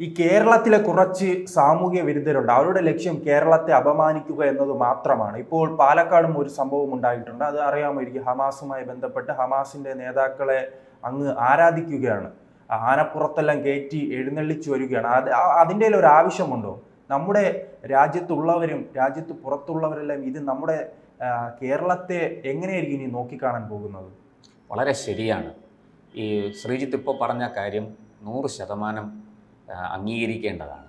ഈ കേരളത്തിലെ കുറച്ച് സാമൂഹ്യ വിരുദ്ധരുണ്ട്. അവരുടെ ലക്ഷ്യം കേരളത്തെ അപമാനിക്കുക എന്നത് മാത്രമാണ്. ഇപ്പോൾ പാലക്കാടും ഒരു സംഭവം ഉണ്ടായിട്ടുണ്ട്. അത് അറിയാമായിരിക്കും. ഹമാസുമായി ബന്ധപ്പെട്ട് ഹമാസിന്റെ നേതാക്കളെ അങ്ങ് ആരാധിക്കുകയാണ്. ആനപ്പുറത്തെല്ലാം കയറ്റി എഴുന്നള്ളിച്ചു വരികയാണ്. അത് അതിന്റെ ഒരു ആവശ്യമുണ്ടോ? നമ്മുടെ രാജ്യത്തുള്ളവരും രാജ്യത്ത് പുറത്തുള്ളവരെല്ലാം ഇത് നമ്മുടെ കേരളത്തെ എങ്ങനെയായിരിക്കും ഇനി നോക്കിക്കാണാൻ പോകുന്നത്? വളരെ ശരിയാണ്. ഈ ശ്രീജിത്ത് ഇപ്പോൾ പറഞ്ഞ കാര്യം നൂറ് ശതമാനം അംഗീകരിക്കേണ്ടതാണ്.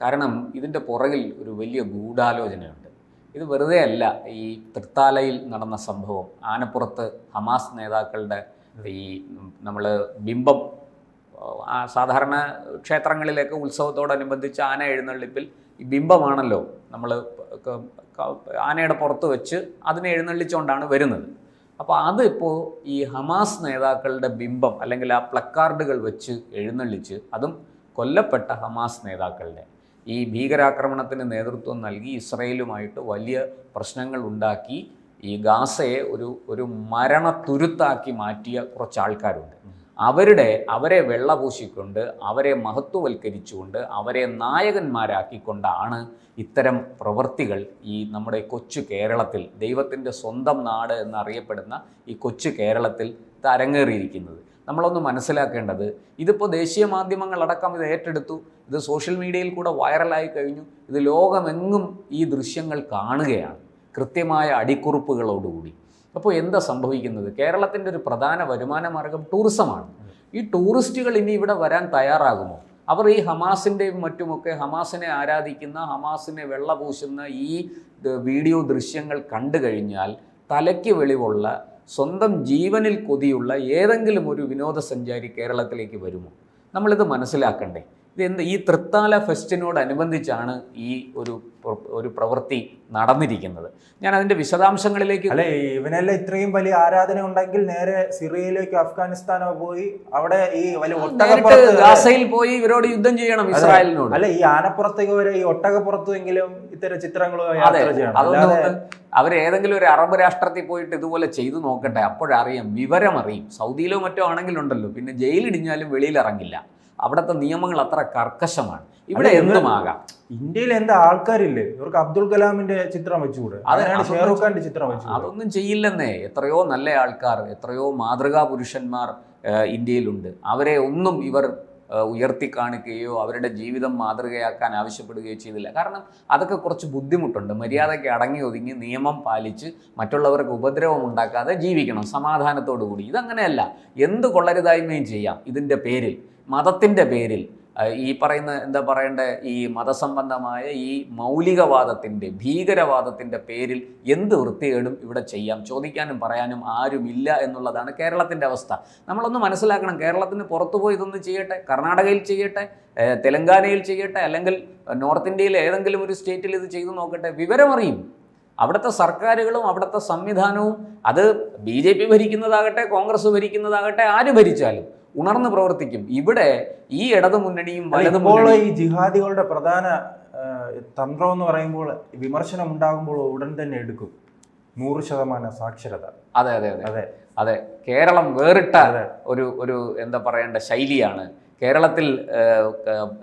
കാരണം ഇതിന്റെ പുറകിൽ ഒരു വലിയ ഗൂഢാലോചനയുണ്ട്. ഇത് വെറുതെ അല്ല ഈ തൃത്താലയിൽ നടന്ന സംഭവം ആനപ്പുറത്ത് ഹമാസ് നേതാക്കളുടെ ഈ നമ്മൾ ബിംബം സാധാരണ ക്ഷേത്രങ്ങളിലേക്ക് ഉത്സവത്തോടനുബന്ധിച്ച് ആന എഴുന്നള്ളിപ്പിൽ ഈ ബിംബമാണല്ലോ നമ്മൾ ആനയുടെ പുറത്ത് വെച്ച് അതിനെ എഴുന്നള്ളിച്ചുകൊണ്ടാണ് വരുന്നത്. അപ്പോൾ അതിപ്പോൾ ഈ ഹമാസ് നേതാക്കളുടെ ബിംബം അല്ലെങ്കിൽ ആ പ്ലക്കാർഡുകൾ വെച്ച് എഴുന്നള്ളിച്ച് അതും കൊല്ലപ്പെട്ട ഹമാസ് നേതാക്കളുടെ ഈ ഭീകരാക്രമണത്തിന് നേതൃത്വം നൽകി ഇസ്രയേലുമായിട്ട് വലിയ പ്രശ്നങ്ങൾ ഉണ്ടാക്കി. ഈ ഗാസയെ ഒരു ഒരു മരണത്തുരുത്താക്കി മാറ്റിയ കുറച്ച് ആൾക്കാരുണ്ട്. അവരുടെ അവരെ വെള്ളപൂശിക്കൊണ്ട് അവരെ മഹത്വവൽക്കരിച്ചുകൊണ്ട് അവരെ നായകന്മാരാക്കിക്കൊണ്ടാണ് ഇത്തരം പ്രവൃത്തികൾ ഈ നമ്മുടെ കൊച്ചു കേരളത്തിൽ ദൈവത്തിന്റെ സ്വന്തം നാട് എന്നറിയപ്പെടുന്ന ഈ കൊച്ചു കേരളത്തിൽ ഇത് അരങ്ങേറിയിരിക്കുന്നത് നമ്മളൊന്ന് മനസ്സിലാക്കേണ്ടത് ഇതിപ്പോൾ ദേശീയ മാധ്യമങ്ങളടക്കം ഇത് ഏറ്റെടുത്തു ഇത് സോഷ്യൽ മീഡിയയിൽ കൂടെ വൈറലായി കഴിഞ്ഞു ഇത് ലോകമെങ്ങും ഈ ദൃശ്യങ്ങൾ കാണുകയാണ് കൃത്യമായ അടിക്കുറിപ്പുകളോടുകൂടി. അപ്പോൾ എന്താ സംഭവിക്കുന്നത്? കേരളത്തിന്റെ ഒരു പ്രധാന വരുമാന മാർഗം ടൂറിസമാണ്. ഈ ടൂറിസ്റ്റുകൾ ഇനി ഇവിടെ വരാൻ തയ്യാറാകുമോ? അവർ ഈ ഹമാസിന്റെയും മറ്റുമൊക്കെ ഹമാസിനെ ആരാധിക്കുന്ന ഹമാസിനെ വെള്ളപൂശുന്ന ഈ വീഡിയോ ദൃശ്യങ്ങൾ കണ്ടു കഴിഞ്ഞാൽ തലയ്ക്ക് വെളിവുള്ള സ്വന്തം ജീവനിൽ കൊതിയുള്ള ഏതെങ്കിലും ഒരു വിനോദസഞ്ചാരി കേരളത്തിലേക്ക് വരുമോ? നമ്മളിത് മനസ്സിലാക്കണ്ടേ. ഇത് എന്ത് ഈ തൃത്താല ഫെസ്റ്റിനോടനുബന്ധിച്ചാണ് ഈ ഒരു ഒരു പ്രവൃത്തി നടന്നിരിക്കുന്നത്. ഞാൻ അതിന്റെ വിശദാംശങ്ങളിലേക്ക് അല്ലെ ഇവനെല്ലാം ഇത്രയും വലിയ ആരാധന ഉണ്ടെങ്കിൽ നേരെ സിറിയയിലേക്കോ അഫ്ഗാനിസ്ഥാനോ പോയി അവിടെ ഈ വലിയ ഗാസയിൽ പോയി ഇവരോട് യുദ്ധം ചെയ്യണം ഇസ്രായേലിനോട്. അല്ലെ ഈ ആനപ്പുറത്തേക്ക് വരെ ഈ ഒട്ടകപ്പുറത്തുമെങ്കിലും ഇത്തരം ചിത്രങ്ങളോ അതെ. യാത്ര ചെയ്യണം. അതൊന്നും അവർ ഏതെങ്കിലും ഒരു അറബ് രാഷ്ട്രത്തിൽ പോയിട്ട് ഇതുപോലെ ചെയ്തു നോക്കട്ടെ. അപ്പോഴറിയാം വിവരമറിയും. സൗദിയിലോ മറ്റോ ആണെങ്കിലുണ്ടല്ലോ. പിന്നെ ജയിലിടിഞ്ഞാലും വെളിയിൽ ഇറങ്ങില്ല അവിടുത്തെ നിയമങ്ങൾ അത്ര കർക്കശമാണ്. ഇവിടെ എന്തും ആകാം എന്തുമാകാം? ഇന്ത്യയിൽ എന്താ ആൾക്കാരില്ലേ? ഇവർക്ക് അബ്ദുൽ കലാമിന്റെ ചിത്രം വെച്ചുകൂടെ? അതെ, അതിനാണ് അതൊന്നും ഖാന്റെ ചിത്രം വെച്ചു അതൊന്നും ചെയ്യില്ലെന്നേ. എത്രയോ നല്ല ആൾക്കാർ എത്രയോ മാതൃകാ പുരുഷന്മാർ ഇന്ത്യയിലുണ്ട്. അവരെ ഒന്നും ഇവർ ഉയർത്തി കാണിക്കുകയോ അവരുടെ ജീവിതം മാതൃകയാക്കാൻ ആവശ്യപ്പെടുകയോ ചെയ്തില്ല. കാരണം അതൊക്കെ കുറച്ച് ബുദ്ധിമുട്ടുണ്ട്. മര്യാദയ്ക്ക് അടങ്ങി ഒതുങ്ങി നിയമം പാലിച്ച് മറ്റുള്ളവർക്ക് ഉപദ്രവം ഉണ്ടാക്കാതെ ജീവിക്കണം. സമാധാനത്തോടു കൂടി ഇതങ്ങനെയല്ല. എന്ത് കൊള്ളരുതായ്മയും ചെയ്യാം ഇതിന്റെ പേരിൽ. മതത്തിന്റെ പേരിൽ ഈ പറയുന്ന എന്താ പറയണ്ടേ ഈ മതസംബന്ധമായ ഈ മൗലികവാദത്തിന്റെ ഭീകരവാദത്തിന്റെ പേരിൽ എന്ത് വൃത്തികേടും ഇവിടെ ചെയ്യാം? ചോദിക്കാനും പറയാനും ആരുമില്ല എന്നുള്ളതാണ് കേരളത്തിന്റെ അവസ്ഥ. നമ്മളൊന്ന് മനസ്സിലാക്കണം കേരളത്തിന് പുറത്തു പോയി ഇതൊന്ന് ചെയ്യട്ടെ കർണാടകയിൽ ചെയ്യട്ടെ തെലങ്കാനയിൽ ചെയ്യട്ടെ അല്ലെങ്കിൽ നോർത്ത് ഇന്ത്യയിലെ ഏതെങ്കിലും ഒരു സ്റ്റേറ്റിൽ ഇത് ചെയ്തു നോക്കട്ടെ വിവരമറിയും. അവിടുത്തെ സർക്കാരുകളും അവിടുത്തെ സംവിധാനവും അത് ബി ഭരിക്കുന്നതാകട്ടെ കോൺഗ്രസ് ഭരിക്കുന്നതാകട്ടെ ആര് ഭരിച്ചാലും ഉണർന്ന് പ്രവർത്തിക്കും. ഇവിടെ ഈ ഇടതു മുന്നണിയും വലതുപോലെ വലതു ഇപ്പോൾ ഈ ജിഹാദികളുടെ പ്രധാന തന്ത്രം എന്ന് പറയുമ്പോൾ വിമർശനം ഉണ്ടാകുമ്പോൾ ഉടൻ തന്നെ എടുക്കും. നൂറ് ശതമാനം സാക്ഷരത. അതെ അതെ. അതെ. അതെ കേരളം വേറിട്ട ഒരു ഒരു എന്താ പറയേണ്ട ശൈലിയാണ്. കേരളത്തിൽ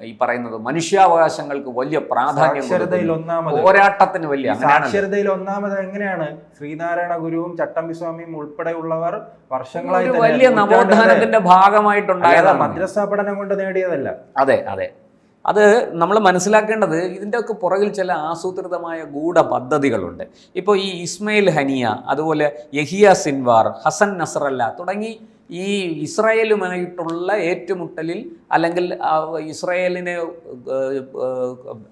ഈ പറയുന്നത് മനുഷ്യാവകാശങ്ങൾക്ക് വലിയ പ്രാധാന്യം ഒന്നാമത് പോരാട്ടത്തിന് വലിയ സാക്ഷരതയിൽ ഒന്നാമത് എങ്ങനെയാണ്? ശ്രീനാരായണ ഗുരുവും ചട്ടമ്പിസ്വാമിയും ഉൾപ്പെടെയുള്ളവർ വർഷങ്ങളായി വലിയ നവോത്ഥാനത്തിന്റെ ഭാഗമായിട്ടുണ്ടായത് ഭാഗമായിട്ടുണ്ടായതാണ് മദ്രസ പഠനം കൊണ്ട് നേടിയതല്ല. അതെ അതെ. അത് നമ്മൾ മനസ്സിലാക്കേണ്ടത് ഇതിന്റെയൊക്കെ പുറകിൽ ചില ആസൂത്രിതമായ ഗൂഢ പദ്ധതികളുണ്ട് ഇപ്പോൾ ഈ ഇസ്മയിൽ ഹനിയ അതുപോലെ യഹിയ സിൻവാർ ഹസൻ നസറല്ല തുടങ്ങി ഈ ഇസ്രായേലുമായിട്ടുള്ള ഏറ്റുമുട്ടലിൽ അല്ലെങ്കിൽ ഇസ്രായേലിനെ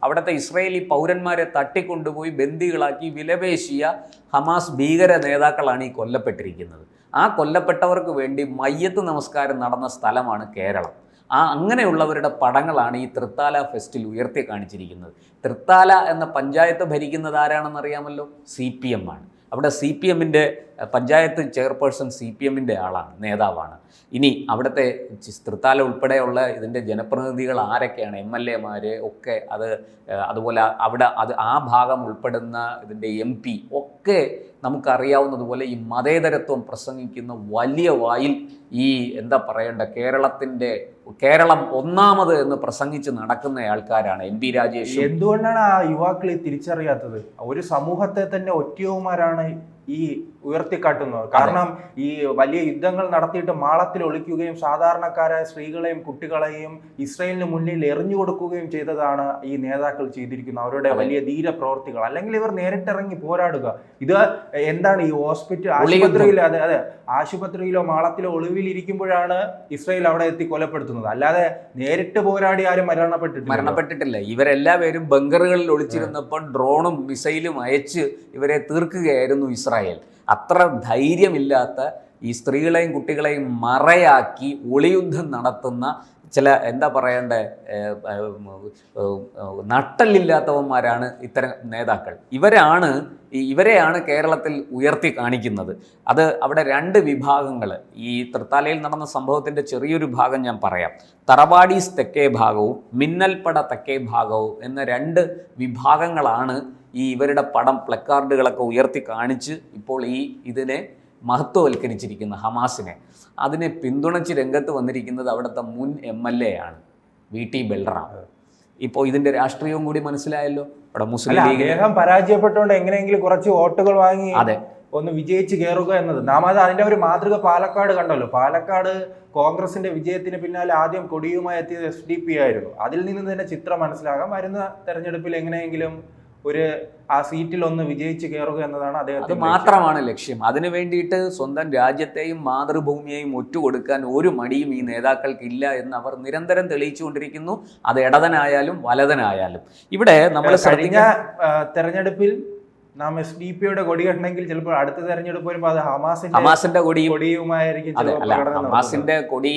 അവിടുത്തെ ഇസ്രായേലി പൗരന്മാരെ തട്ടിക്കൊണ്ടുപോയി ബന്ദികളാക്കി വിലപേശിയ ഹമാസ് ഭീകര നേതാക്കളാണ് ഈ കൊല്ലപ്പെട്ടിരിക്കുന്നത്. ആ കൊല്ലപ്പെട്ടവർക്ക് വേണ്ടി മയ്യത്ത് നമസ്കാരം നടന്ന സ്ഥലമാണ് കേരളം. ആ അങ്ങനെയുള്ളവരുടെ പടങ്ങളാണ് ഈ തൃത്താല ഫെസ്റ്റിൽ ഉയർത്തി കാണിച്ചിരിക്കുന്നത്. തൃത്താല എന്ന പഞ്ചായത്ത് ഭരിക്കുന്നത് ആരാണെന്ന് അറിയാമല്ലോ? സി പി എം ആണ്. അവിടെ സി പി എമ്മിന്റെ പഞ്ചായത്ത് ചെയർപേഴ്സൺ സി പി എമ്മിന്റെ ആളാണ് നേതാവാണ്. ഇനി അവിടുത്തെ തൃത്താല ഉൾപ്പെടെയുള്ള ഇതിന്റെ ജനപ്രതിനിധികൾ ആരൊക്കെയാണ്? എം എൽ എമാർ ഒക്കെ അത് അതുപോലെ അവിടെ അത് ആ ഭാഗം ഉൾപ്പെടുന്ന ഇതിന്റെ എം പി ഒക്കെ നമുക്കറിയാവുന്നതുപോലെ ഈ മതേതരത്വം പ്രസംഗിക്കുന്ന വലിയ വായിൽ ഈ എന്താ പറയേണ്ട കേരളത്തിന്റെ കേരളം ഒന്നാമത് എന്ന് പ്രസംഗിച്ച് നടക്കുന്ന ആൾക്കാരാണ് എം പി രാജേഷ്. എന്തുകൊണ്ടാണ് ആ യുവാക്കൾ ഈ തിരിച്ചറിയാത്തത്? ഒരു സമൂഹത്തെ തന്നെ ഒറ്റയവുമാരാണ് ഈ ഉയർത്തിക്കാട്ടുന്നത്. കാരണം ഈ വലിയ യുദ്ധങ്ങൾ നടത്തിയിട്ട് മാളത്തിൽ ഒളിക്കുകയും സാധാരണക്കാരായ സ്ത്രീകളെയും കുട്ടികളെയും ഇസ്രയേലിന് മുന്നിൽ എറിഞ്ഞു കൊടുക്കുകയും ചെയ്തതാണ് ഈ നേതാക്കൾ ചെയ്തിരിക്കുന്നത്. അവരുടെ വലിയ ധീര പ്രവർത്തികൾ. അല്ലെങ്കിൽ ഇവർ നേരിട്ടിറങ്ങി പോരാടുക. ഇത് എന്താണ് ഈ ഹോസ്പിറ്റൽ. ആശുപത്രിയിൽ അതെ അതെ ആശുപത്രിയിലോ മാളത്തിലോ ഒളിവിലിരിക്കുമ്പോഴാണ് ഇസ്രയേൽ അവിടെ എത്തി കൊലപ്പെടുത്തുന്നത്? അല്ലാതെ നേരിട്ട് പോരാടി ആരും മരണപ്പെട്ടിട്ടില്ല. മരണപ്പെട്ടിട്ടില്ല ഇവരെല്ലാവരും ബങ്കറുകളിൽ ഒളിച്ചിരുന്നപ്പോൾ ഡ്രോണും മിസൈലും അയച്ച് ഇവരെ തീർക്കുകയായിരുന്നു ഇസ്രായേൽ. അത്ര ധൈര്യമില്ലാത്ത ഈ സ്ത്രീകളെയും കുട്ടികളെയും മറയാക്കി ഒളിയുദ്ധം നടത്തുന്ന ചില എന്താ പറയണ്ടേ നട്ടല്ലില്ലാത്തവന്മാരാണ് ഇത്തരം നേതാക്കൾ. ഇവരാണ് ഇവരെയാണ് കേരളത്തിൽ ഉയർത്തി കാണിക്കുന്നത്. അത് അവിടെ രണ്ട് വിഭാഗങ്ങൾ ഈ തൃത്താലയിൽ നടന്ന സംഭവത്തിന്റെ ചെറിയൊരു ഭാഗം ഞാൻ പറയാം. തറവാടീസ് തെക്കേ ഭാഗവും മിന്നൽപ്പട തെക്കേ ഭാഗവും എന്ന രണ്ട് വിഭാഗങ്ങളാണ് ഈ ഇവരുടെ പടം പ്ലക്കാർഡുകളൊക്കെ ഉയർത്തി കാണിച്ച് ഇപ്പോൾ ഈ ഇതിനെ മഹത്വവൽക്കരിച്ചിരിക്കുന്ന ഹമാസിനെ. അതിനെ പിന്തുണച്ച് രംഗത്ത് വന്നിരിക്കുന്നത് അവിടുത്തെ മുൻ എം എൽ എ ആണ്. V T Balram. ഇപ്പോൾ ഇതിന്റെ രാഷ്ട്രീയവും കൂടി മനസ്സിലായല്ലോ? അവിടെ മുസ്ലിം അദ്ദേഹം പരാജയപ്പെട്ടുകൊണ്ട് എങ്ങനെയെങ്കിലും കുറച്ച് വോട്ടുകൾ വാങ്ങി അതെ. ഒന്ന് വിജയിച്ച് കയറുക എന്നത്. നാം അത് അതിന്റെ ഒരു മാതൃക പാലക്കാട് കണ്ടല്ലോ. പാലക്കാട് കോൺഗ്രസിന്റെ വിജയത്തിന് പിന്നാലെ ആദ്യം കൊടിയുമായി എത്തിയത് എസ് ഡി പി ആയിരുന്നു. അതിൽ നിന്ന് തന്നെ ചിത്രം മനസ്സിലാകാം വരുന്ന തെരഞ്ഞെടുപ്പിൽ എങ്ങനെയെങ്കിലും ഒരു ആ സീറ്റിൽ ഒന്ന് വിജയിച്ച് കയറുക എന്നതാണ് അദ്ദേഹത്തിന് മാത്രമാണ് ലക്ഷ്യം. അതിനു വേണ്ടിയിട്ട് സ്വന്തം രാജ്യത്തെയും മാതൃഭൂമിയെയും ഒറ്റുകൊടുക്കാൻ ഒരു മടിയും ഈ നേതാക്കൾക്ക് ഇല്ല എന്ന് അവർ നിരന്തരം തെളിയിച്ചുകൊണ്ടിരിക്കുന്നു. അത് ഇടതനായാലും വലതനായാലും. ഇവിടെ നമ്മൾ കഴിഞ്ഞ തെരഞ്ഞെടുപ്പിൽ നാം എസ് ഡി പിയുടെ കൊടി കണ്ടെങ്കിൽ ചിലപ്പോൾ അടുത്ത തെരഞ്ഞെടുപ്പ് വരുമ്പോൾ അത് ഹമാസിന്റെ ഹമാസിന്റെ കൊടിയും കൊടിയുമായിരിക്കും. ഹമാസിന്റെ കൊടി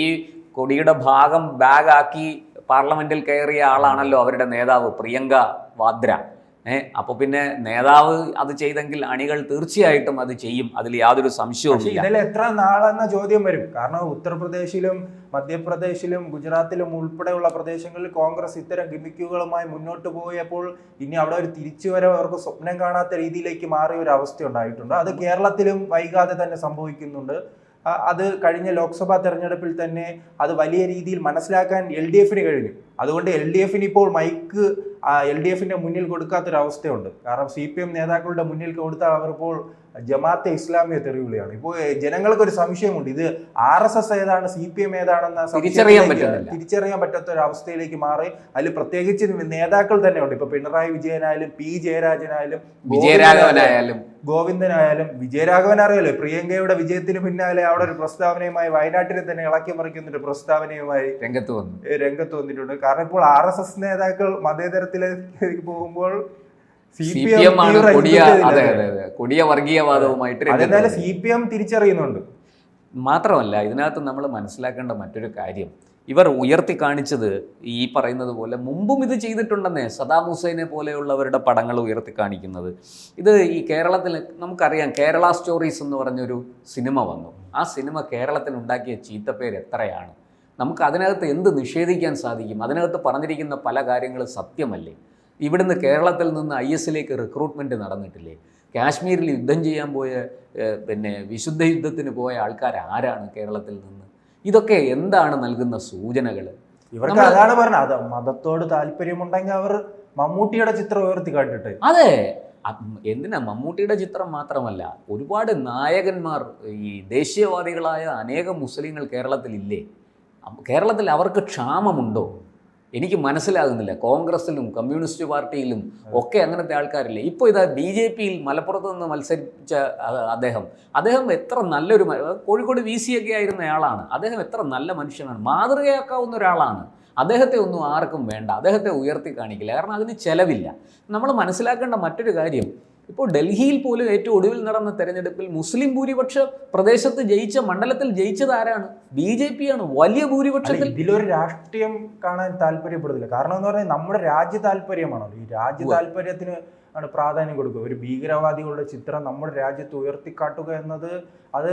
കൊടിയുടെ ഭാഗം ബാഗാക്കി പാർലമെന്റിൽ കയറിയ ആളാണല്ലോ അവരുടെ നേതാവ് പ്രിയങ്ക വാദ്ര. ഏ അപ്പോൾ പിന്നെ നേതാവ് അത് ചെയ്തെങ്കിൽ അണികൾ തീർച്ചയായിട്ടും അത് ചെയ്യും. അതിൽ യാതൊരു സംശയവും ഇതിൽ എത്ര നാളെന്ന ചോദ്യം വരും. കാരണം ഉത്തർപ്രദേശിലും മധ്യപ്രദേശിലും ഗുജറാത്തിലും ഉൾപ്പെടെയുള്ള പ്രദേശങ്ങളിൽ കോൺഗ്രസ് ഇത്തരം ഗിമിക്കുകളുമായി മുന്നോട്ട് പോയപ്പോൾ ഇനി അവിടെ ഒരു തിരിച്ചുവരവ് അവർക്ക് സ്വപ്നം കാണാത്ത രീതിയിലേക്ക് മാറിയ ഒരു അവസ്ഥ ഉണ്ടായിട്ടുണ്ട്. അത് കേരളത്തിലും വൈകാതെ തന്നെ സംഭവിക്കുന്നുണ്ട്. അത് കഴിഞ്ഞ ലോക്സഭാ തെരഞ്ഞെടുപ്പിൽ തന്നെ അത് വലിയ രീതിയിൽ മനസ്സിലാക്കാൻ എൽ ഡി എഫിന് കഴിഞ്ഞു. അതുകൊണ്ട് എൽ ഡി എഫിന് ഇപ്പോൾ മൈക്ക് എൽ ഡി എഫിന്റെ മുന്നിൽ കൊടുക്കാത്തൊരവസ്ഥയുണ്ട്. കാരണം സി പി എം നേതാക്കളുടെ മുന്നിൽ കൊടുത്താൽ അവരിപ്പോൾ ജമാഅത്തെ ഇസ്ലാമിയെ തെറിവിളിയാണ്. ഇപ്പോൾ ജനങ്ങൾക്ക് ഒരു സംശയമുണ്ട്. ഇത് ആർ എസ് എസ് ഏതാണ് സി പി എം ഏതാണെന്ന തിരിച്ചറിയാൻ. തിരിച്ചറിയാൻ പറ്റാത്ത ഒരു അവസ്ഥയിലേക്ക് മാറി. അതിൽ പ്രത്യേകിച്ച് നേതാക്കൾ തന്നെയുണ്ട്. ഇപ്പൊ പിണറായി വിജയനായാലും പി ജയരാജനായാലും വിജയരാഘവനായാലും ഗോവിന്ദനായാലും വിജയരാഘവൻ അറിയല്ലോ പ്രിയങ്കയുടെ വിജയത്തിന് പിന്നാലെ അവിടെ ഒരു പ്രസ്താവനയുമായി വയനാട്ടിനെ തന്നെ ഇളക്കി മറിക്കുന്ന ഒരു പ്രസ്താവനയുമായി രംഗത്ത് വന്നു. രംഗത്ത് വന്നിട്ടുണ്ട്. കാരണം ഇപ്പോൾ ആർ എസ് എസ് നേതാക്കൾ മതേതരത്തിലേക്ക് പോകുമ്പോൾ കൊടിയ വർഗീയവാദവുമായിട്ട് അതെന്തായാലും. സി പി എം തിരിച്ചറിയുന്നുണ്ട്. മാത്രമല്ല ഇതിനകത്ത് നമ്മൾ മനസ്സിലാക്കേണ്ട മറ്റൊരു കാര്യം. ഇവർ ഉയർത്തി കാണിച്ചത് ഈ പറയുന്നത് പോലെ മുമ്പും ഇത് ചെയ്തിട്ടുണ്ടെന്നേ സദാം ഹുസൈനെ പോലെയുള്ളവരുടെ പടങ്ങൾ ഉയർത്തി കാണിക്കുന്നത്. ഇത് ഈ കേരളത്തിൽ നമുക്കറിയാം കേരള സ്റ്റോറീസ് എന്ന് പറഞ്ഞൊരു സിനിമ വന്നു. ആ സിനിമ കേരളത്തിൽ ഉണ്ടാക്കിയ ചീത്തപ്പേര് എത്രയാണ്? നമുക്ക് അതിനകത്ത് എന്ത് നിഷേധിക്കാൻ സാധിക്കും? അതിനകത്ത് പറഞ്ഞിരിക്കുന്ന പല കാര്യങ്ങളും സത്യമല്ലേ? ഇവിടുന്ന് കേരളത്തിൽ നിന്ന് ഐ എസിലേക്ക് റിക്രൂട്ട്മെന്റ് നടന്നിട്ടില്ലേ? കാശ്മീരിൽ യുദ്ധം ചെയ്യാൻ പോയ പിന്നെ വിശുദ്ധ യുദ്ധത്തിന് പോയ ആൾക്കാർ ആരാണ് കേരളത്തിൽ നിന്ന്? ഇതൊക്കെ എന്താണ് നൽകുന്ന സൂചനകൾ ഇവർക്ക് അതാണ് പറഞ്ഞത്. മതത്തോട് താല്പര്യമുണ്ടെങ്കിൽ അവർ മമ്മൂട്ടിയുടെ ചിത്രം ഉയർത്തി കാട്ടിട്ട്. അതെ. എന്തിനാ? മമ്മൂട്ടിയുടെ ചിത്രം മാത്രമല്ല ഒരുപാട് നായകന്മാർ ഈ ദേശീയവാദികളായ അനേകം മുസ്ലിങ്ങൾ കേരളത്തിലില്ലേ? കേരളത്തിൽ അവർക്ക് ക്ഷാമമുണ്ടോ? എനിക്ക് മനസ്സിലാകുന്നില്ല. കോൺഗ്രസിലും കമ്മ്യൂണിസ്റ്റ് പാർട്ടിയിലും ഒക്കെ അങ്ങനത്തെ ആൾക്കാരില്ല? ഇപ്പോൾ ഇതാ ബി ജെ പിയിൽ മലപ്പുറത്ത് നിന്ന് മത്സരിച്ച അദ്ദേഹം. അദ്ദേഹം എത്ര നല്ലൊരു കോഴിക്കോട് വി സി ഒക്കെ ആയിരുന്ന ആളാണ്. അദ്ദേഹം എത്ര നല്ല മനുഷ്യനാണ്. മാതൃകയാക്കാവുന്ന ഒരാളാണ്. അദ്ദേഹത്തെ ഒന്നും ആർക്കും വേണ്ട. അദ്ദേഹത്തെ ഉയർത്തി കാണിക്കില്ല. കാരണം അതിന് ചെലവില്ല. നമ്മൾ മനസ്സിലാക്കേണ്ട മറ്റൊരു കാര്യം ഇപ്പോൾ ഡൽഹിയിൽ പോലും ഏറ്റവും ഒടുവിൽ നടന്ന തെരഞ്ഞെടുപ്പിൽ മുസ്ലിം ഭൂരിപക്ഷ പ്രദേശത്ത് ജയിച്ച മണ്ഡലത്തിൽ ജയിച്ചത് ആരാണ്? ബി ജെ പി ആണ് വലിയ ഭൂരിപക്ഷത്തിൽ ഇതിലൊരു രാഷ്ട്രീയം കാണാൻ താല്പര്യപ്പെടുന്നില്ല. കാരണം എന്ന് പറഞ്ഞാൽ നമ്മുടെ രാജ്യ താല്പര്യമാണല്ലോ. ഈ രാജ്യ താല്പര്യത്തിന് ആണ് പ്രാധാന്യം കൊടുക്കുക. ഒരു ഭീകരവാദികളുടെ ചിത്രം നമ്മുടെ രാജ്യത്ത് ഉയർത്തിക്കാട്ടുക എന്നത് അത്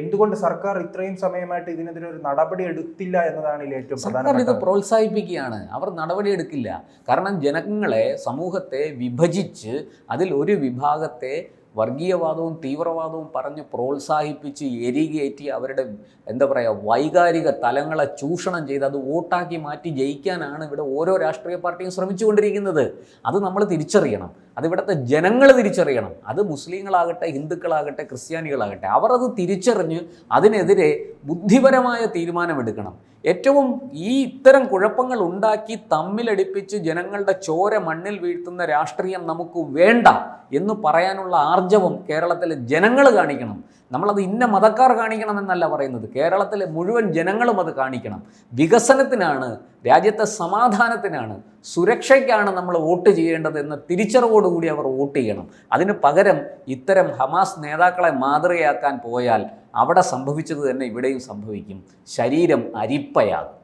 എന്തുകൊണ്ട് സർക്കാർ ഇത്രയും സമയമായിട്ട് ഇതിനെതിരെ ഒരു നടപടി എടുത്തില്ല എന്നതാണ് ഇതിൽ ഏറ്റവും സർക്കാർ ഇത് പ്രധാനപ്പെട്ട പ്രോത്സാഹിപ്പിക്കുകയാണ്. അവർ നടപടി എടുക്കില്ല. കാരണം ജനങ്ങളെ സമൂഹത്തെ വിഭജിച്ച് അതിൽ ഒരു വിഭാഗത്തെ വർഗീയവാദവും തീവ്രവാദവും പറഞ്ഞ് പ്രോത്സാഹിപ്പിച്ച് എരികേറ്റി അവരുടെ എന്താ പറയുക വൈകാരിക തലങ്ങളെ ചൂഷണം ചെയ്ത് അത് വോട്ടാക്കി മാറ്റി ജയിക്കാനാണ് ഇവിടെ ഓരോ രാഷ്ട്രീയ പാർട്ടിയും ശ്രമിച്ചുകൊണ്ടിരിക്കുന്നത്. അത് നമ്മൾ തിരിച്ചറിയണം. അത് ഇവിടുത്തെ ജനങ്ങൾ തിരിച്ചറിയണം. അത് മുസ്ലിങ്ങളാകട്ടെ ഹിന്ദുക്കളാകട്ടെ ക്രിസ്ത്യാനികളാകട്ടെ അവർ അത് തിരിച്ചറിഞ്ഞ് അതിനെതിരെ ബുദ്ധിപരമായ തീരുമാനമെടുക്കണം. ഏറ്റവും ഈ ഇത്തരം കുഴപ്പങ്ങൾ ഉണ്ടാക്കി തമ്മിലടിപ്പിച്ച് ജനങ്ങളുടെ ചോര മണ്ണിൽ വീഴ്ത്തുന്ന രാഷ്ട്രീയം നമുക്ക് വേണ്ട എന്ന് പറയാനുള്ള ആർജവം കേരളത്തിലെ ജനങ്ങൾ കാണിക്കണം. നമ്മളത് ഇന്ന മതക്കാർ കാണിക്കണം എന്നല്ല പറയുന്നത്. കേരളത്തിലെ മുഴുവൻ ജനങ്ങളും അത് കാണിക്കണം. വികസനത്തിനാണ് രാജ്യത്തെ സമാധാനത്തിനാണ് സുരക്ഷയ്ക്കാണ് നമ്മൾ വോട്ട് ചെയ്യേണ്ടത് എന്ന തിരിച്ചറിവോടുകൂടി അവർ വോട്ട് ചെയ്യണം. അതിന് പകരം ഇത്തരം ഹമാസ് നേതാക്കളെ മാതൃകയാക്കാൻ പോയാൽ അവിടെ സംഭവിച്ചത് തന്നെ ഇവിടെയും സംഭവിക്കും. ശരീരം അരിപ്പയാകും.